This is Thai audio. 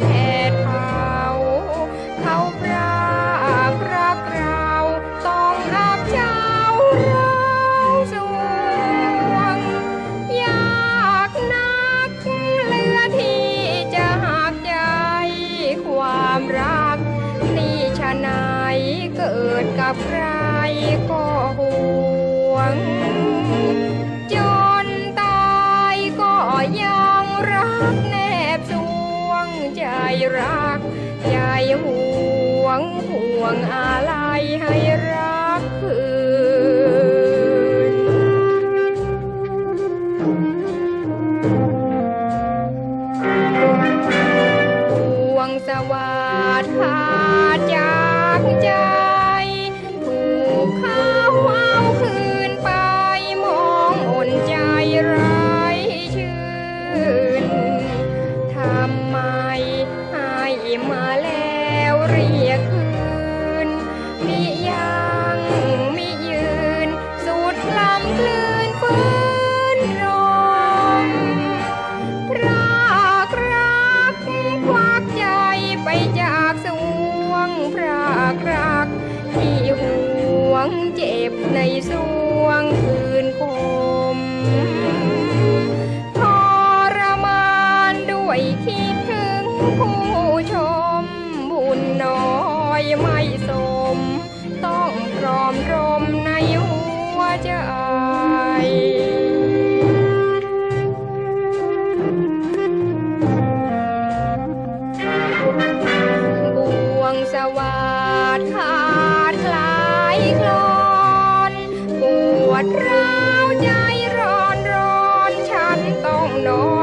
แผดเผาเขาพรากรักเราต้องอับเจ้าเราสวงยากนักเหลือที่จะหักใจความรัก นี่ชะนายเกิดกับใครก็ห่วง งใจรักใจห่วงห่วงอะไรให้รักคืน ห่วงสวัสดขาดจาใจ มาแล้วเรียกคืนมิยังมิยืนสุดลำคลื่นฟื้นรมพรากรักควักใจไปจากสวงพรากรักที่ห่วงเจ็บในสวงคืนคม อยไม่สม ต้องพร้อมรมในหัวใจบ่วงสวัสดขาดคลายคลอนปวดร้าวใจร้อนร้อนฉันต้องนอน